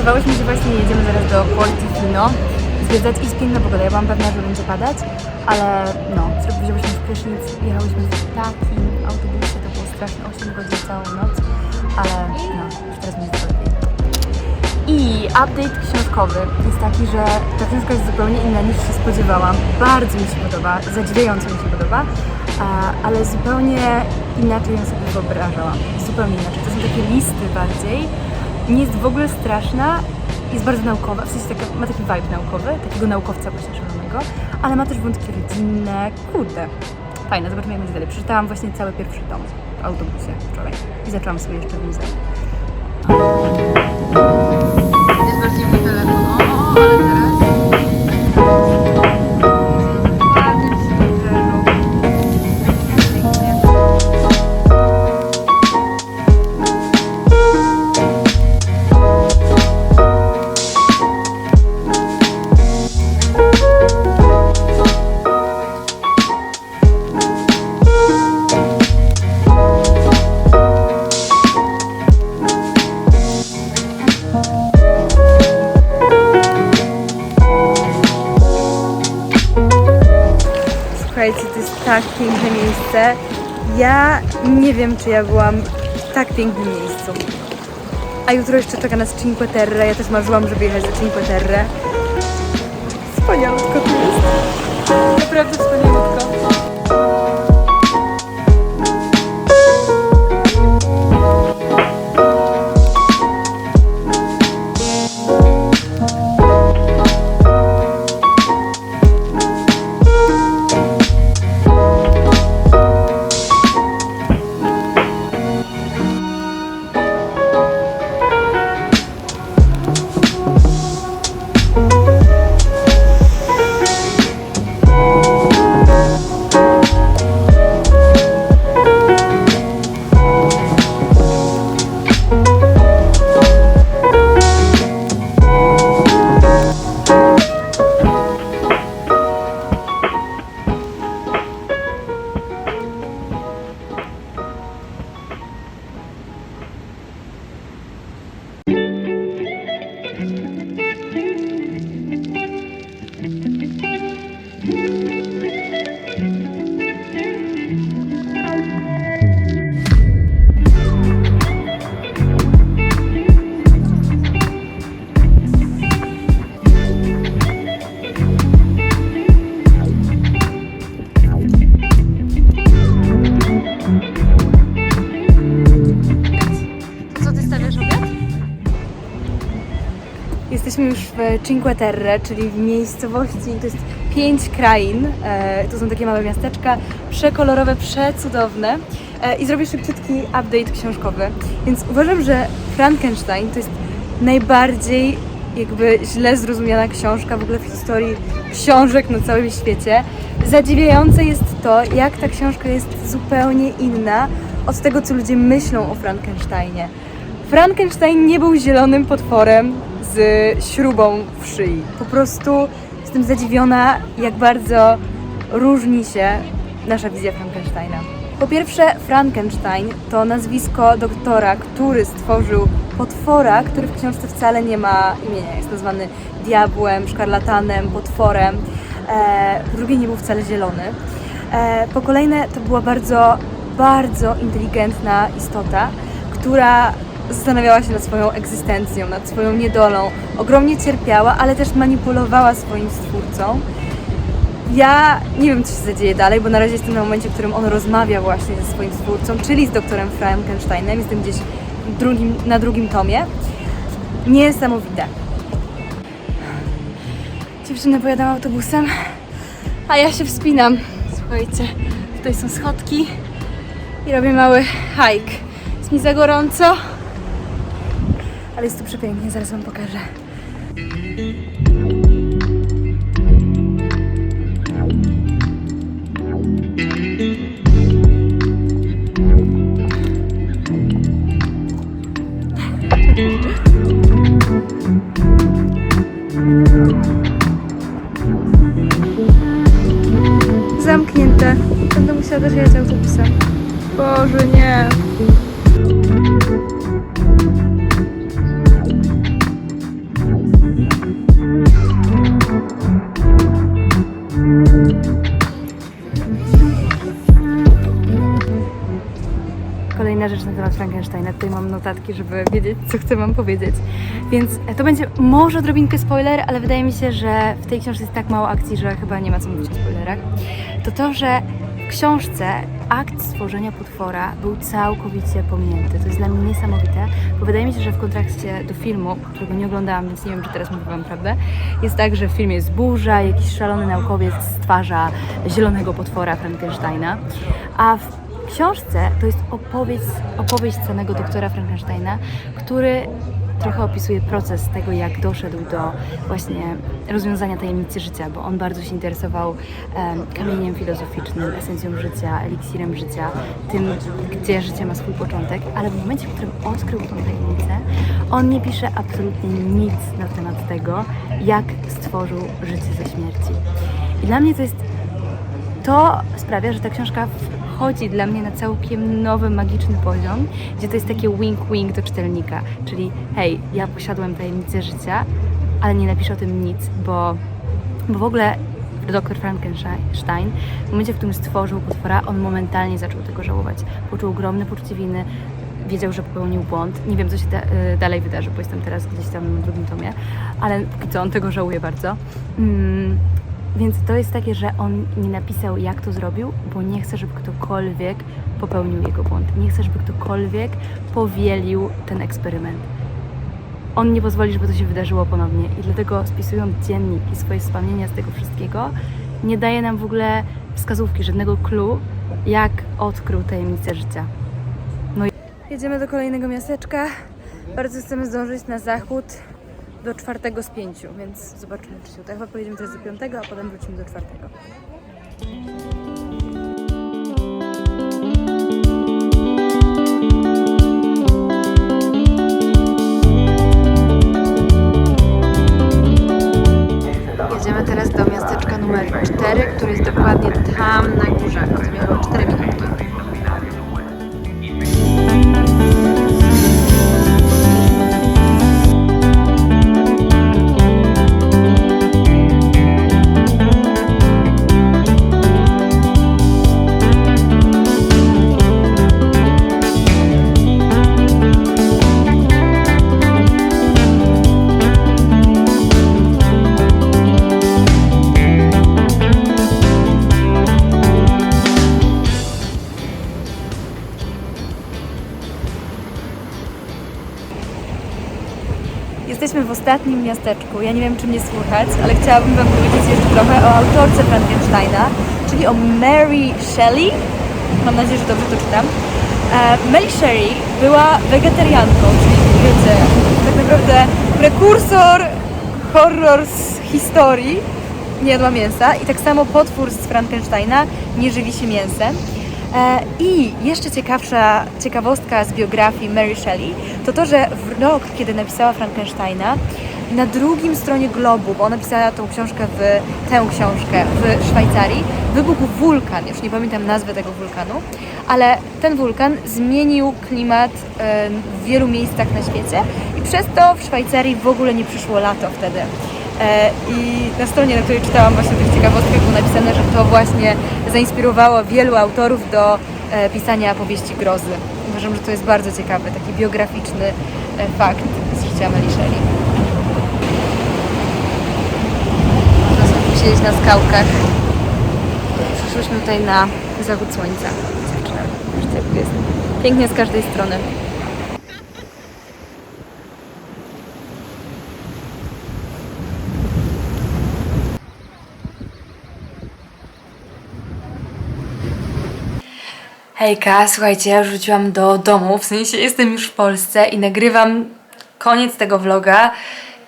Szykowałyśmy się właśnie, jedziemy zaraz do Portofino zwiedzać i piękna pogoda. No ja byłam pewna, że będzie padać, ale no, wzięłyśmy w prysznic, jechałyśmy w takim autobusie, to było straszne 8 godzin całą noc, ale no, już teraz będzie lepiej. I update książkowy jest taki, że ta książka jest zupełnie inna niż się spodziewałam. Bardzo mi się podoba, zadziwiająco mi się podoba, ale zupełnie inaczej ją sobie wyobrażałam. Zupełnie inaczej. To są takie listy bardziej nie jest w ogóle straszna, jest bardzo naukowa, w sensie taka, ma taki vibe naukowy, takiego naukowca właśnie szalonego, ale ma też wątki rodzinne. Kurde, fajne, zobaczymy jak będzie dalej. Przeczytałam właśnie cały pierwszy tom w autobusie wczoraj i zaczęłam sobie jeszcze w. tak piękne miejsce. Ja nie wiem, czy ja byłam w tak pięknym miejscu. A jutro jeszcze czeka nas Cinque Terre. Ja też marzyłam, żeby jechać do Cinque Terre. Wspaniałutko tu jest. Naprawdę wspaniałutko. Cinque Terre, czyli w miejscowości, to jest pięć krain. E, to są takie małe miasteczka, przekolorowe, przecudowne. E, I zrobię szybciutki update książkowy. Więc uważam, że Frankenstein to jest najbardziej jakby źle zrozumiana książka w ogóle w historii książek na całym świecie. Zadziwiające jest to, jak ta książka jest zupełnie inna od tego, co ludzie myślą o Frankensteinie. Frankenstein nie był zielonym potworem z śrubą w szyi. Po prostu jestem zadziwiona, jak bardzo różni się nasza wizja Frankensteina. Po pierwsze, Frankenstein to nazwisko doktora, który stworzył potwora, który w książce wcale nie ma imienia. Jest nazwany diabłem, szkarlatanem, potworem. E, po drugie, nie był wcale zielony. E, po kolejne, to była bardzo, bardzo inteligentna istota, która zastanawiała się nad swoją egzystencją, nad swoją niedolą. Ogromnie cierpiała, ale też manipulowała swoim stwórcą. Ja nie wiem, co się zadzieje dalej, bo na razie jestem na momencie, w którym on rozmawia właśnie ze swoim stwórcą, czyli z doktorem Frankensteinem. Jestem gdzieś drugim, na drugim tomie. Niesamowite. Dziewczyny pojadą autobusem, a ja się wspinam. Słuchajcie, tutaj są schodki i robię mały hike. Jest mi za gorąco, ale jest tu przepięknie, zaraz Wam pokażę. Frankensteina. Tutaj mam notatki, żeby wiedzieć, co chcę Wam powiedzieć. Więc e, to będzie może odrobinkę spoiler, ale wydaje mi się, że w tej książce jest tak mało akcji, że chyba nie ma co mówić o spoilerach. To to, że w książce akt stworzenia potwora był całkowicie pominięty. To jest dla mnie niesamowite, bo wydaje mi się, że w kontrakcie do filmu, którego nie oglądałam, więc nie wiem, czy teraz mówię Wam prawdę, jest tak, że w filmie jest burza, jakiś szalony naukowiec stwarza zielonego potwora Frankensteina, a w książce to jest opowieść, opowieść samego doktora Frankensteina, który trochę opisuje proces tego, jak doszedł do właśnie rozwiązania tajemnicy życia, bo on bardzo się interesował em, kamieniem filozoficznym, esencją życia, eliksirem życia, tym, gdzie życie ma swój początek, ale w momencie, w którym odkrył tą tajemnicę, on nie pisze absolutnie nic na temat tego, jak stworzył życie ze śmierci. I dla mnie to jest to sprawia, że ta książka wchodzi dla mnie na całkiem nowy, magiczny poziom, gdzie to jest takie wink-wink do czytelnika, czyli hej, ja posiadłem tajemnicę życia, ale nie napiszę o tym nic, bo, bo w ogóle dr Frankenstein w momencie, w którym stworzył potwora, on momentalnie zaczął tego żałować. Poczuł ogromne poczucie winy, wiedział, że popełnił błąd. Nie wiem, co się da, y, dalej wydarzy, bo jestem teraz gdzieś tam w drugim tomie, ale póki co on tego żałuje bardzo. Mm, więc to jest takie, że on nie napisał, jak to zrobił, bo nie chce, żeby ktokolwiek popełnił jego błąd. Nie chce, żeby ktokolwiek powielił ten eksperyment. On nie pozwoli, żeby to się wydarzyło ponownie i dlatego spisując dziennik i swoje wspomnienia z tego wszystkiego, nie daje nam w ogóle wskazówki, żadnego clue, jak odkrył tajemnicę życia. No i... Jedziemy do kolejnego miasteczka. Bardzo chcemy zdążyć na zachód do czwartego z pięciu, więc zobaczymy, czy się uda. Chyba pojedziemy teraz do piątego, a potem wrócimy do czwartego. Jedziemy teraz do miasteczka numer 4, które jest dokładnie tam ostatnim miasteczku. Ja nie wiem, czy mnie słychać, ale chciałabym Wam powiedzieć jeszcze trochę o autorce Frankensteina, czyli o Mary Shelley. Mam nadzieję, że dobrze to czytam. E, Mary Shelley była wegetarianką, czyli wiecie, tak naprawdę prekursor horror z historii. Nie jadła mięsa i tak samo potwór z Frankensteina nie żywi się mięsem. E, I jeszcze ciekawsza ciekawostka z biografii Mary Shelley to to, że w rok, kiedy napisała Frankensteina, na drugim stronie globu, bo ona pisała tą książkę w tę książkę w Szwajcarii, wybuchł wulkan, już nie pamiętam nazwy tego wulkanu, ale ten wulkan zmienił klimat e, w wielu miejscach na świecie i przez to w Szwajcarii w ogóle nie przyszło lato wtedy. E, I na stronie, na której czytałam właśnie tych ciekawostkach, było napisane, że to właśnie zainspirowało wielu autorów do e, pisania powieści grozy. Uważam, że to jest bardzo ciekawy, taki biograficzny e, fakt z życia Shelley. Można sobie posiedzieć na skałkach. Przyszłyśmy tutaj na zachód słońca. Zobaczcie, jak jest. Pięknie z każdej strony. Hejka, słuchajcie, wróciłam do domu, w sensie jestem już w Polsce i nagrywam koniec tego vloga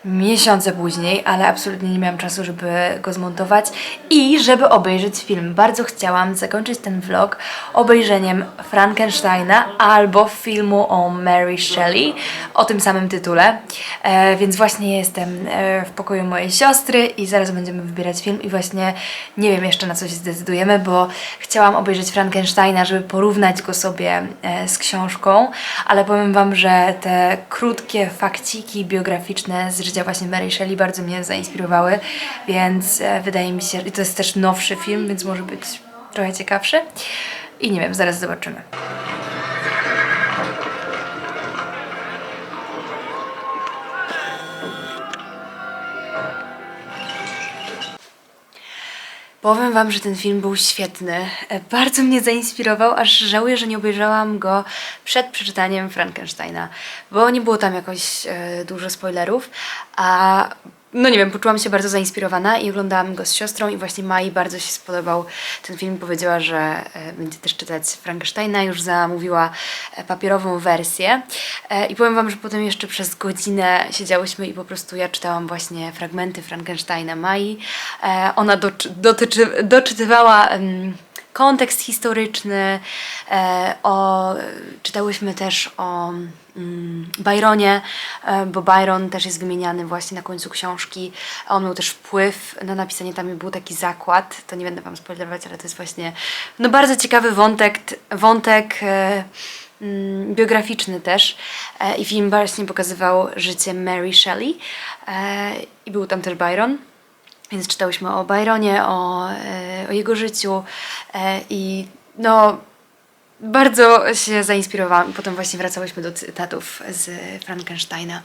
miesiące później, ale absolutnie nie miałam czasu, żeby go zmontować i żeby obejrzeć film. Bardzo chciałam zakończyć ten vlog obejrzeniem Frankensteina albo filmu o Mary Shelley o tym samym tytule. E, więc właśnie jestem e, w pokoju mojej siostry i zaraz będziemy wybierać film i właśnie nie wiem jeszcze na co się zdecydujemy, bo chciałam obejrzeć Frankensteina, żeby porównać go sobie e, z książką, ale powiem Wam, że te krótkie fakciki biograficzne z życia właśnie Mary Shelley bardzo mnie zainspirowały, więc e, wydaje mi się, i to jest też nowszy film, więc może być trochę ciekawszy. I nie wiem, zaraz zobaczymy. Powiem Wam, że ten film był świetny. E, Bardzo mnie zainspirował, aż żałuję, że nie obejrzałam go przed przeczytaniem Frankensteina, bo nie było tam jakoś e, dużo spoilerów, a no nie wiem, poczułam się bardzo zainspirowana i oglądałam go z siostrą i właśnie Mai bardzo się spodobał ten film. Powiedziała, że e, będzie też czytać Frankensteina, już zamówiła e, papierową wersję. E, I powiem Wam, że potem jeszcze przez godzinę siedziałyśmy i po prostu ja czytałam właśnie fragmenty Frankensteina Mai. Ona doczy, dotyczy, doczytywała em, kontekst historyczny, e, o, czytałyśmy też o mm, Byronie, e, bo Byron też jest wymieniany właśnie na końcu książki. On miał też wpływ na napisanie, tam był taki zakład, to nie będę Wam spoilerować, ale to jest właśnie no bardzo ciekawy wątek, wątek e, mm, biograficzny też i film właśnie pokazywał życie Mary Shelley i był tam też Byron. Więc czytałyśmy o Byronie, o, e, o jego życiu e, i no bardzo się zainspirowałam. Potem właśnie wracałyśmy do cytatów z Frankensteina.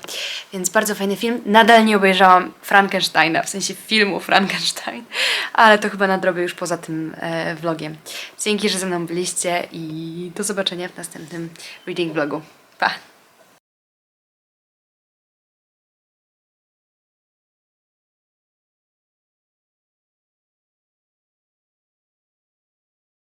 Więc bardzo fajny film. Nadal nie obejrzałam Frankensteina, w sensie filmu Frankenstein, ale to chyba nadrobię już poza tym e, vlogiem. Dzięki, że ze mną byliście i do zobaczenia w następnym reading vlogu. Pa!